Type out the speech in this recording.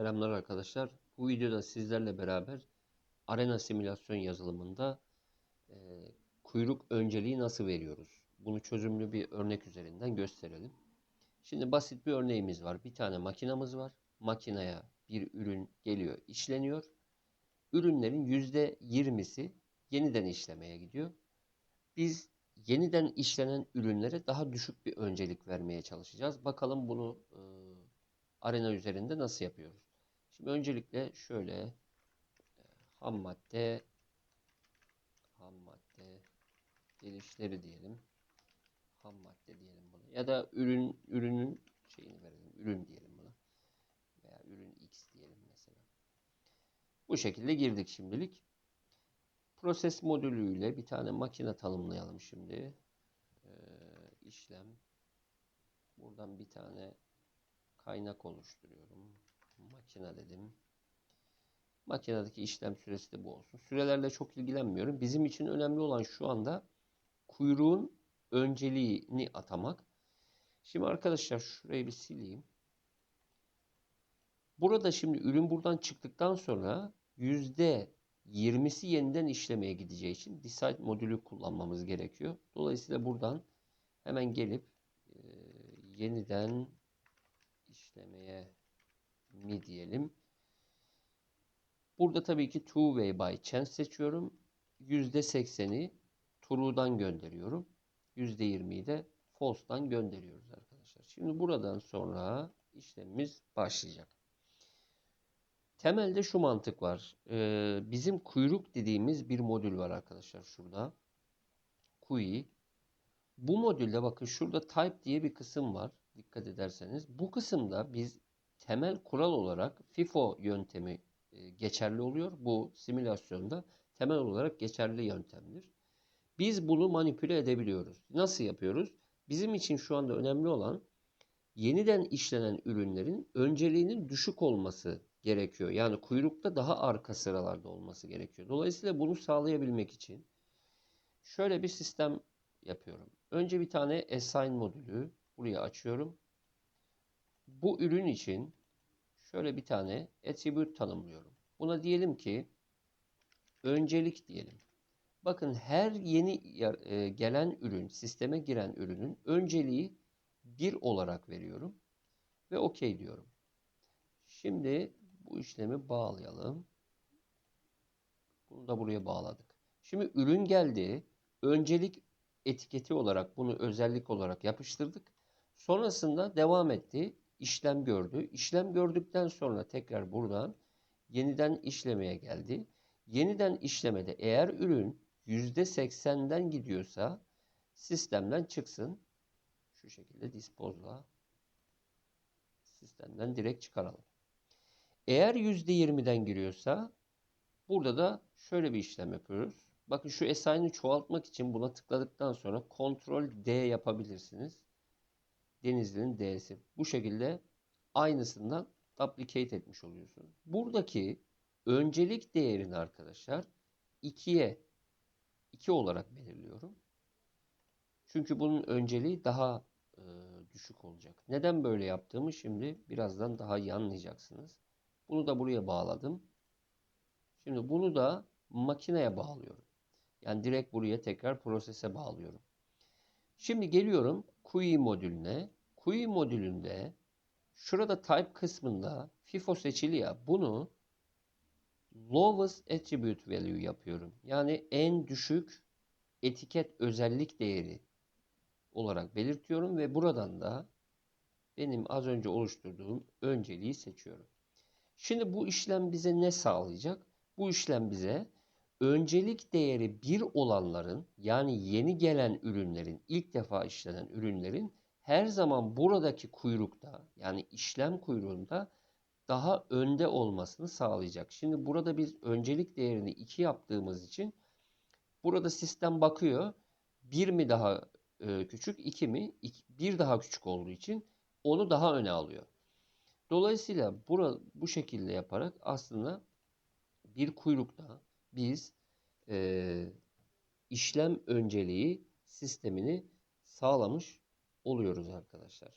Selamlar arkadaşlar. Bu videoda sizlerle beraber arena simülasyon yazılımında e, kuyruk önceliği nasıl veriyoruz? Bunu çözümlü bir örnek üzerinden gösterelim. Şimdi basit bir örneğimiz var. Bir tane makinamız var. Makineye bir ürün geliyor, işleniyor. Ürünlerin %20'si yeniden işlemeye gidiyor. Biz yeniden işlenen ürünlere daha düşük bir öncelik vermeye çalışacağız. Bakalım bunu e, arena üzerinde nasıl yapıyoruz? Şimdi öncelikle şöyle e, ham madde ham madde gelişleri diyelim. Ham madde diyelim buna. Ya da ürün ürünün şeyini verelim. Ürün diyelim buna. Veya ürün X diyelim mesela. Bu şekilde girdik şimdilik. Proses modülüyle bir tane makine tanımlayalım şimdi. Ee, işlem. Buradan bir tane kaynak oluşturuyorum. Makine dedim. Makinedeki işlem süresi de bu olsun. Sürelerle çok ilgilenmiyorum. Bizim için önemli olan şu anda kuyruğun önceliğini atamak. Şimdi arkadaşlar şurayı bir sileyim. Burada şimdi ürün buradan çıktıktan sonra yüzde 20'si yeniden işlemeye gideceği için decide modülü kullanmamız gerekiyor. Dolayısıyla buradan hemen gelip e, yeniden işlemeye mi diyelim. Burada tabii ki two way by chance seçiyorum. %80'i true'dan gönderiyorum. %20'yi de false'dan gönderiyoruz arkadaşlar. Şimdi buradan sonra işlemimiz başlayacak. Temelde şu mantık var. Ee, bizim kuyruk dediğimiz bir modül var arkadaşlar şurada. QI. Bu modülde bakın şurada type diye bir kısım var. Dikkat ederseniz. Bu kısımda biz temel kural olarak FIFO yöntemi e, geçerli oluyor. Bu simülasyonda temel olarak geçerli yöntemdir. Biz bunu manipüle edebiliyoruz. Nasıl yapıyoruz? Bizim için şu anda önemli olan yeniden işlenen ürünlerin önceliğinin düşük olması gerekiyor. Yani kuyrukta daha arka sıralarda olması gerekiyor. Dolayısıyla bunu sağlayabilmek için şöyle bir sistem yapıyorum. Önce bir tane assign modülü buraya açıyorum. Bu ürün için şöyle bir tane attribute tanımlıyorum. Buna diyelim ki öncelik diyelim. Bakın her yeni e, gelen ürün, sisteme giren ürünün önceliği 1 olarak veriyorum ve OK diyorum. Şimdi bu işlemi bağlayalım. Bunu da buraya bağladık. Şimdi ürün geldi. Öncelik etiketi olarak bunu özellik olarak yapıştırdık. Sonrasında devam etti. İşlem gördü. İşlem gördükten sonra tekrar buradan yeniden işlemeye geldi. Yeniden işlemede eğer ürün %80'den gidiyorsa sistemden çıksın. Şu şekilde dispozla sistemden direkt çıkaralım. Eğer %20'den giriyorsa burada da şöyle bir işlem yapıyoruz. Bakın şu assign'ı çoğaltmak için buna tıkladıktan sonra Ctrl D yapabilirsiniz. Denizli'nin D'si. Bu şekilde aynısından duplicate etmiş oluyorsunuz. Buradaki öncelik değerini arkadaşlar 2'ye 2 olarak belirliyorum. Çünkü bunun önceliği daha e, düşük olacak. Neden böyle yaptığımı şimdi birazdan daha iyi anlayacaksınız. Bunu da buraya bağladım. Şimdi bunu da makineye bağlıyorum. Yani direkt buraya tekrar prosese bağlıyorum. Şimdi geliyorum QI modülüne. QI modülünde şurada type kısmında FIFO seçili ya bunu lowest attribute value yapıyorum. Yani en düşük etiket özellik değeri olarak belirtiyorum ve buradan da benim az önce oluşturduğum önceliği seçiyorum. Şimdi bu işlem bize ne sağlayacak? Bu işlem bize öncelik değeri 1 olanların yani yeni gelen ürünlerin, ilk defa işlenen ürünlerin her zaman buradaki kuyrukta yani işlem kuyruğunda daha önde olmasını sağlayacak. Şimdi burada biz öncelik değerini 2 yaptığımız için burada sistem bakıyor. 1 mi daha e, küçük, 2 mi? 1 daha küçük olduğu için onu daha öne alıyor. Dolayısıyla bura, bu şekilde yaparak aslında bir kuyrukta biz e, işlem önceliği sistemini sağlamış oluyoruz arkadaşlar.